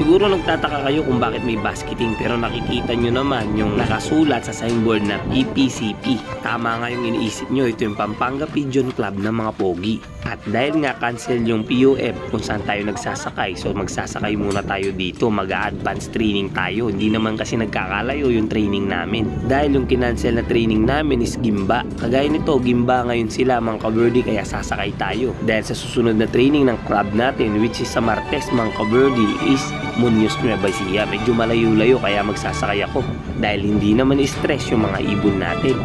Siguro nagtataka kayo kung bakit may basketing pero nakikita nyo naman yung nakasulat sa signboard na PPCP. Tama nga yung iniisip nyo, ito yung Pampanga Pigeon Club ng mga pogi. At dahil nga cancel yung PUF kung saan tayo nagsasakay, so magsasakay muna tayo dito, mag-advance training tayo. Hindi naman kasi nagkakalayo yung training namin. Dahil yung kinancel na training namin is Gimba. Kagaya nito, Gimba ngayon sila mga kaberdi kaya sasakay tayo. Dahil sa susunod na training ng club natin which is sa Martes mga kaberdi is Munoz Nueva Ecija. Medyo malayo-layo kaya magsasakay ako. Dahil hindi naman stress yung mga ibon natin.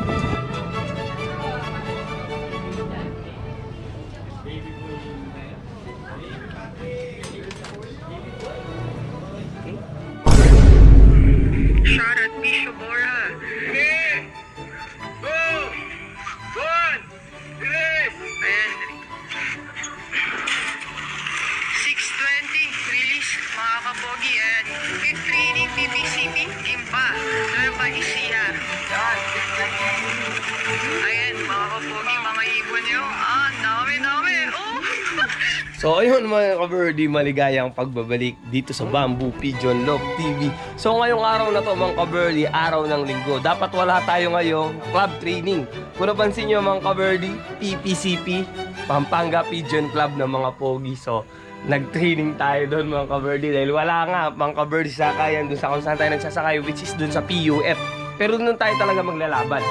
So ayun mga ka-birdie, maligayang pagbabalik dito sa Bamboo Pigeon Love TV. So ngayong araw na to mga ka-birdie, araw ng linggo. Dapat wala tayo ngayong club training. Kung napansin nyo mga ka-birdie, PPCP, Pampanga Pigeon Club ng mga pogi. So nag-training tayo doon mga ka-birdie dahil wala nga mga ka-birdie sakayan doon sa kung saan tayo nagsasakay which is doon sa PUF. Pero doon tayo talaga maglalaban.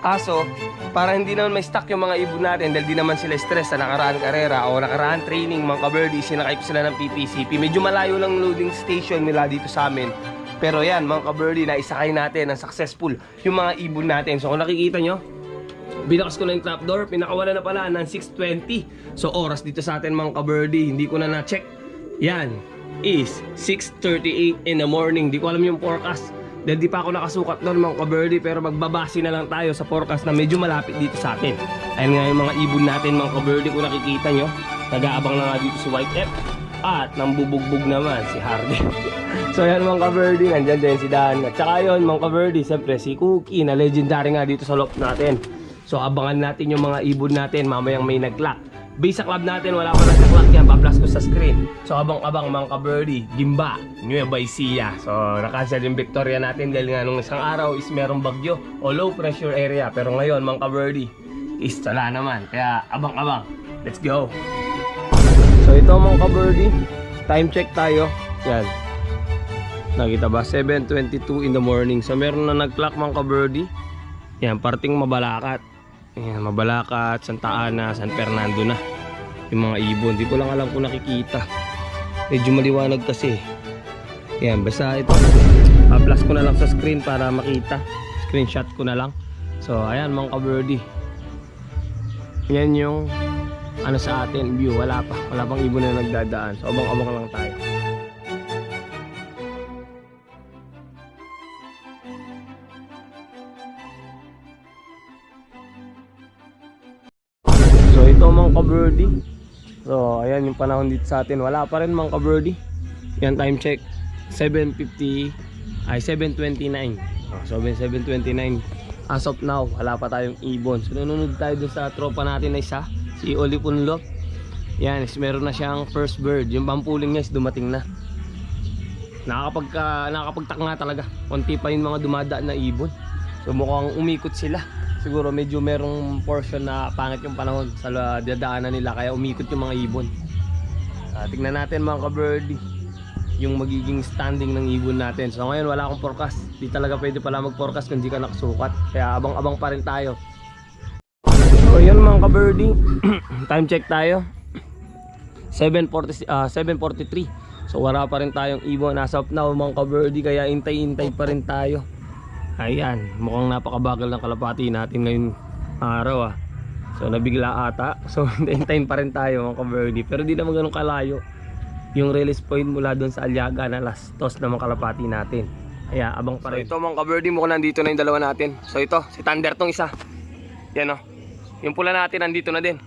Kaso, para hindi naman may stock yung mga ibon natin dahil di naman sila stress sa nakaraan karera o nakaraan training mga kabirdi, sinakay ko sila ng PPCP. Medyo malayo lang loading station nila dito sa amin. Pero yan, mga kabirdi, naisakay natin ng successful yung mga ibon natin. So kung nakikita nyo, Binakas ko na yung trapdoor, pinakawala na pala ng 6.20. So oras dito sa atin mga kabirdi, hindi ko na na-check. Yan is 6.38 in the morning. Di ko alam yung forecast. Dahil di pa ako nakasukat doon mga kabirdi pero magbabase na lang tayo sa forecast na medyo malapit dito sa atin. Ayun nga yung mga ibon natin mga kabirdi kung nakikita nyo. Nag-aabang na nga dito si White F. At nang bubugbog naman si Hardy. so yan mga kabirdi, nandyan din si Dan. At saka yun mga kabirdi, siyempre si Cookie na legendary nga dito sa loft natin. So abangan natin yung mga ibon natin mamayang may nag-lock. Base sa club natin, wala pa nag-clock yan. Paplas ko sa screen. So abang-abang mga ka-birdie, Gimba, Nueva Ecija. So nakansel yung Victoria natin dahil nga nung isang araw is merong bagyo o low pressure area. Pero ngayon mga ka-birdie, is wala naman. Kaya abang-abang. Let's go! So ito mga ka-birdie, time check tayo. Yan. Nakita ba? 7.22 in the morning. So meron na nag-clock mga ka-birdie. Yan, parting Mabalakat. Yan, Mabalakat, Santa Ana, San Fernando na. Yung mga ibon. Di ko lang alam kung nakikita. Medyo maliwanag kasi. Yan, basta ito. Pa-plus ko na lang sa screen para makita. Screenshot ko na lang. So, ayan mga ka-birdie. Yan yung ano sa atin, view. Wala pa. Wala pang ibon na nagdadaan. So, abang-abang lang tayo. So ito mga ka-birdie. So ayan yung panahon dito sa atin. Wala pa rin mga ka-birdie. Yan time check. 7.50 ay 7.29. Oh, so 7.29. As of now, wala pa tayong ibon. So nanonood tayo dun sa tropa natin na isa. Si Oli. Yan, is meron na siyang first bird. Yung pampuling niya is dumating na. Nakakapagka, nakakapagtak nga talaga. Konti pa yung mga dumadaan na ibon. So mukhang umikot sila. Siguro medyo merong portion na pangit yung panahon sa dadaanan nila kaya umikot yung mga ibon. Ah, tignan natin mga ka-birdie yung magiging standing ng ibon natin. So ngayon wala akong forecast. Di talaga pwede pala mag-forecast kung di ka nakasukat. Kaya abang-abang pa rin tayo. So yun mga ka-birdie. Time check tayo. 7.40, ah, 7.43. So wala pa rin tayong ibon. As of now mga ka-birdie kaya intay-intay pa rin tayo. Ayan, mukhang napakabagal ng kalapati natin ngayong araw ah. So nabigla ata. So hintayin pa rin tayo mga ka-birdie. Pero di naman ganun kalayo. Yung release point mula doon sa Aliaga na last toss na mga kalapati natin. Kaya abang pa rin. So, ito mga ka-birdie mukhang nandito na yung dalawa natin. So ito, si Thunder tong isa. Yan oh. Yung pula natin nandito na din.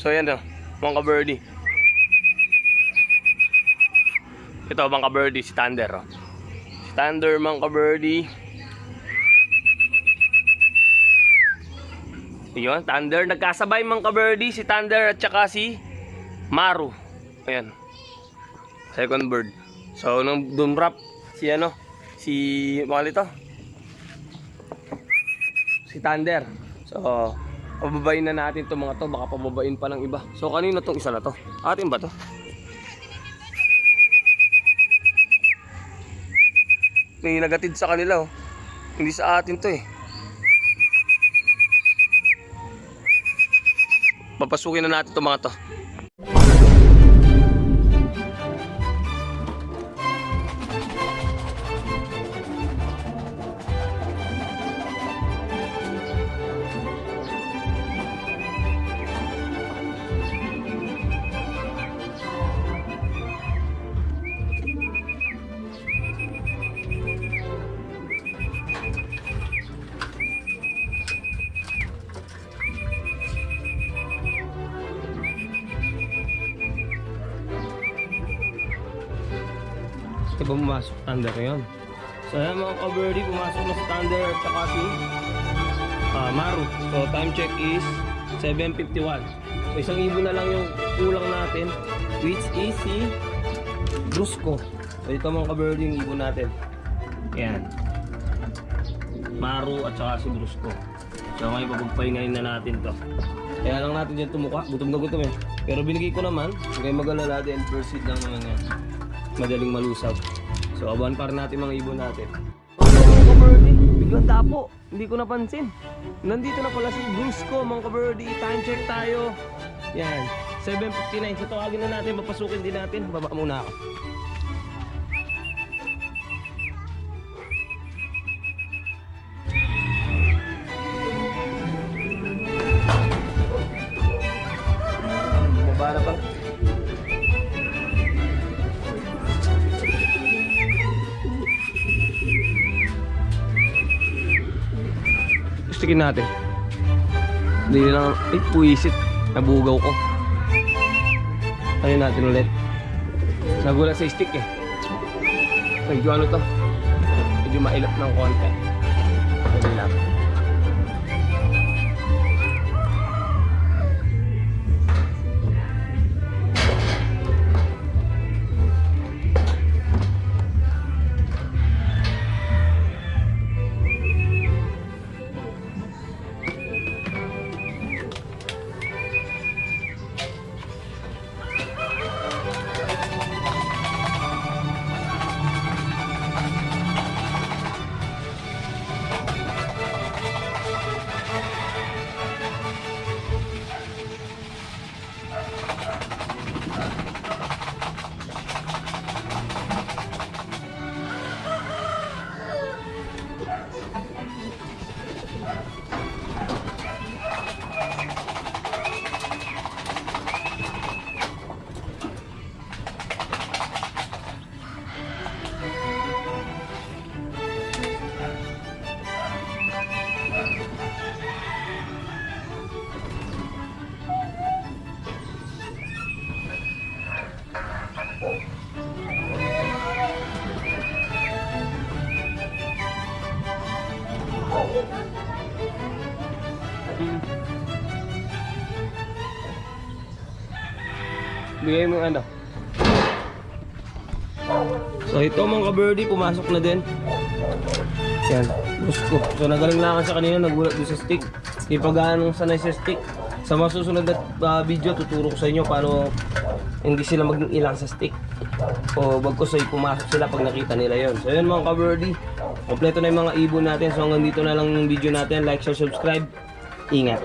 So yan oh, mga ka-birdie. Ito mga ka-birdie, si Thunder oh. Si Thunder mga ka-birdie. Yun, Thunder. Nagkasabay mga ka-birdie, si Thunder at saka si Maru. Ayan. Second bird. So, nung doon wrap, si ano, si, mga ito, si Thunder. So, pababain na natin itong mga to, baka pababain pa ng iba. So, kanino tong isa na to? Atin ba to? May nagatid sa kanila oh. Hindi sa atin to eh. Papasukin na natin itong mga to. Ito ba pumasok? Thunder yun. So ayan mga ka-birdie, pumasok na si Thunder at saka si ah, Maru. So time check is 7.51. So isang ibon na lang yung kulang natin which is si Brusco. So ito mga ka-birdie yung ibon natin. Ayan. Maru at saka si Brusco. So ngayon papagpahingayin na natin to. Kaya lang natin dyan tumuka. Gutom na gutom eh. Pero binigay ko naman. Huwag kayong mag-alala din. First seed lang naman yan madaling malusaw. So, abuhan pa rin natin mga ibon natin. Biglang tapo. Hindi ko napansin. Nandito na pala si Brusco, mga kabirdie. Time check tayo. Yan. 7.59. So, tawagin na natin. Papasukin din natin. Baba muna ako. Gustikin natin. Hindi lang, ay puwisit. Nabugaw ko. Ano natin ulit? Nagulat sa stick eh. Medyo ano to? Medyo mailap ng konti. Pwede lang. Bigay mo ano. So ito mga ka-birdie, pumasok na din. Yan, gusto. So nagaling lang sa kanina, nagulat doon sa stick. Di pa gaano sanay sa stick. Sa mga susunod na uh, video, tuturo ko sa inyo paano hindi sila maging ilang sa stick. O bagkus ay pumasok sila pag nakita nila yon. So yun mga ka-birdie, kompleto na yung mga ibon natin. So hanggang dito na lang yung video natin. Like, share, subscribe. Ingat.